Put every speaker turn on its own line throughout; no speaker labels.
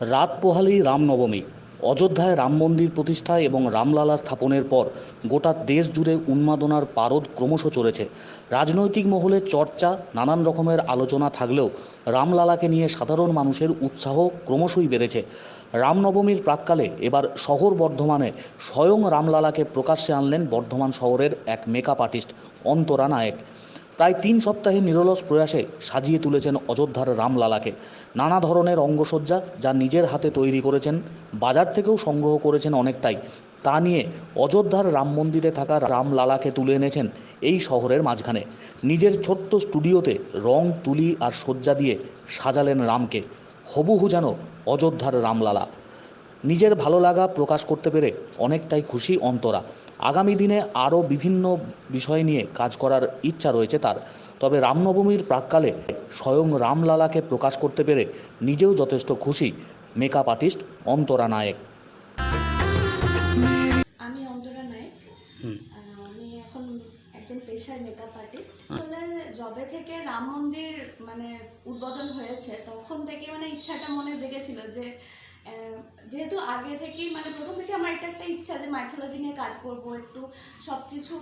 রাত পোহালেই রামনবমী। অযোধ্যায় রাম মন্দির প্রতিষ্ঠা এবং রামলালা স্থাপনের পর গোটা দেশ জুড়ে উন্মাদনার পারদ ক্রমশ চলেছে। রাজনৈতিক মহলে চর্চা, নানান রকমের আলোচনা থাকলেও রামলালাকে নিয়ে সাধারণ মানুষের উৎসাহ ক্রমশই বেড়েছে। রামনবমীর প্রাককালে এবার শহর বর্ধমানে স্বয়ং রামলালাকে প্রকাশ্যে আনলেন বর্ধমান শহরের এক মেকআপ আর্টিস্ট অন্তরা নায়েক। প্রায় তিন সপ্তাহের নিরলস প্রয়াসে সাজিয়ে তুলেছেন অযোধ্যার রামলালাকে। নানা ধরনের অঙ্গসজ্জা যা নিজের হাতে তৈরি করেছেন, বাজার থেকেও সংগ্রহ করেছেন অনেকটাই। তা নিয়ে অযোধ্যার রাম মন্দিরে থাকা রামলালাকে তুলে এনেছেন এই শহরের মাঝখানে। নিজের ছোট্ট স্টুডিওতে রং, তুলি আর সজ্জা দিয়ে সাজালেন রামকে। হবুহু যেন অযোধ্যার রামলালা। নিজের ভালো লাগা প্রকাশ করতে পেরে অনেকটাই খুশি অন্তরা। আগামী দিনে আরও বিভিন্ন বিষয় নিয়ে কাজ করার ইচ্ছা রয়েছে তার। তবে রামনবমীর প্রাককালে স্বয়ং রামলালাকে প্রকাশ করতে পেরে নিজেও যথেষ্ট খুশি মেকআপ আর্টিস্ট অন্তরা নায়েক।
আমি অন্তরা নায়ক। আমি এখন একজন পেশার মেকআপ আর্টিস্ট। আসলে জবে থেকে রাম মন্দির মানে উদ্বোধন হয়েছে তখন থেকে মানে ইচ্ছাটা মনে জেগেছিল যে যেহেতু আগে থেকেই মানে প্রথম থেকে আমার এটা একটা ইচ্ছা যে মাইথোলজি নিয়ে কাজ করব, একটু সব কিছু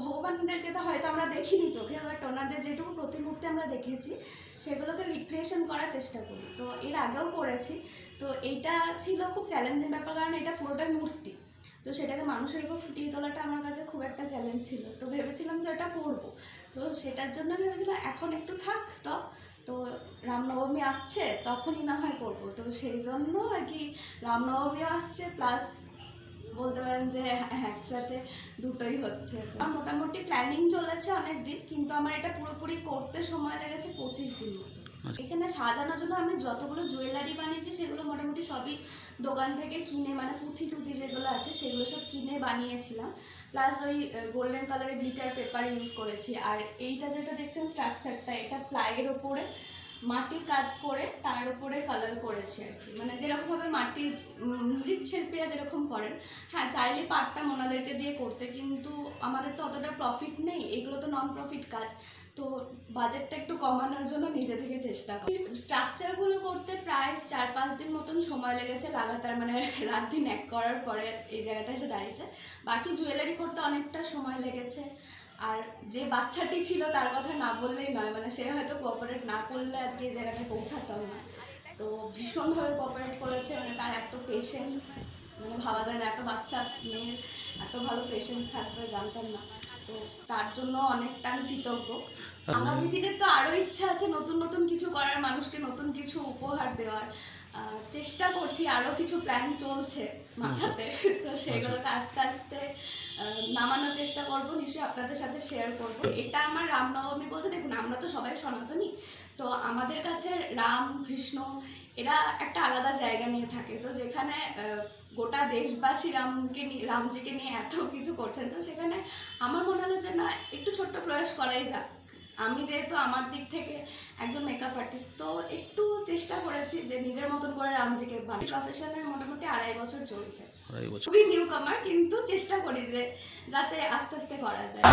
ভগবানদেরকে তো হয়তো আমরা দেখিনি চোখে বাট ওনাদের যেটুকু প্রতিমূর্তি আমরা দেখেছি, সেগুলোকে রিক্রিয়েশন করার চেষ্টা করি। তো এর আগেও করেছি। তো এটা ছিল খুব চ্যালেঞ্জিং ব্যাপার, কারণ এটা পুরোটাই মূর্তি। তো সেটাকে মানুষের উপর ফুটিয়ে তোলাটা আমার কাছে খুব একটা চ্যালেঞ্জ ছিল। তো ভেবেছিলাম যে ওটা করব। তো সেটার জন্য ভেবেছিলাম, এখন একটু থাক স্টপ তো রামনবমী আসছে, তখনই না হয় করব। তো সেই জন্য আর কি রামনবমীও আসছে প্লাস বলতে পারেন যে একসাথে দুটোই হচ্ছে। আমার মোটামুটি প্ল্যানিং চলেছে অনেক দিন কিন্তু আমার এটা পুরোপুরি করতে সময় লেগেছে পঁচিশ দিন মতো। এখানে সাজানোর জন্য আমি যতগুলো জুয়েলারি বানিয়েছি, সেগুলো মোটামুটি সবই দোকান থেকে কিনে মানে পুঁথি টুথি যেগুলো আছে, সেগুলো সব কিনে বানিয়েছিলাম। প্লাস ওই গোল্ডেন কালারের গ্লিটার পেপার ইউজ করেছি। আর এইটা যেটা দেখছেন স্ট্রাকচারটা এটা প্লাইয়ের ওপরে। মাটির কাজ করে তার উপরে কালার করেছে আর কি। মানে যেরকমভাবে মাটির মৃৎশিল্পীরা যেরকম করেন হ্যাঁ চাইলে পারতাম ওনাদেরকে দিয়ে করতে, কিন্তু আমাদের তো অতটা প্রফিট নেই, এগুলো তো নন প্রফিট কাজ। তো বাজেটটা একটু কমানোর জন্য নিজে থেকে চেষ্টা করি। স্ট্রাকচারগুলো করতে প্রায় চার পাঁচ দিন মতন সময় লেগেছে লাগাতার মানে রাত দিন এক করার পরে এই জায়গাটা এসে দাঁড়িয়েছে। বাকি জুয়েলারি করতে অনেকটা সময় লেগেছে। আর যে বাচ্চাটি ছিল তার কথা না বললেই মানে সে হয়তো কোঅপারেট না করলে আজকে এই জায়গাটায় পৌঁছাতাম না। তো ভীষণভাবে কোঅপারেট করেছে মানে তার এত পেশেন্স মানে ভাবা যায় না এত বাচ্চা মেয়ের এত ভালো পেশেন্স থাকবে জানতাম না। তো তার জন্য অনেকটা আমি কৃতজ্ঞ। আগামী দিনে তো আরও ইচ্ছা আছে নতুন নতুন কিছু করার মানুষকে নতুন কিছু উপহার দেওয়ার। চেষ্টা করছি আরও কিছু প্ল্যান চলছে মাথাতে। তো সেগুলোকে আস্তে আস্তে নামানোর চেষ্টা করব নিশ্চয়ই আপনাদের সাথে শেয়ার করব। এটা আমার রামনবমী বলতে দেখুন আমরা তো সবাই সনাতনী তো আমাদের কাছে রাম কৃষ্ণ এরা একটা আলাদা জায়গা নিয়ে থাকে। তো যেখানে গোটা দেশবাসী রামকে নিয়ে রামজিকে নিয়ে এত কিছু করছেন তো সেখানে আমার মনে হলো যে না একটু ছোট্ট প্রয়াস করাই যাক। আমি যেহেতু আমার দিক থেকে একজন মেকআপ আর্টিস্ট তো একটু চেষ্টা করেছি যে নিজের মতন করে রামজিকে বানাই প্রফেশনে মোটামুটি আড়াই বছর চলছে। খুবই নিউ কামার কিন্তু চেষ্টা করি যে যাতে আস্তে আস্তে করা যায়।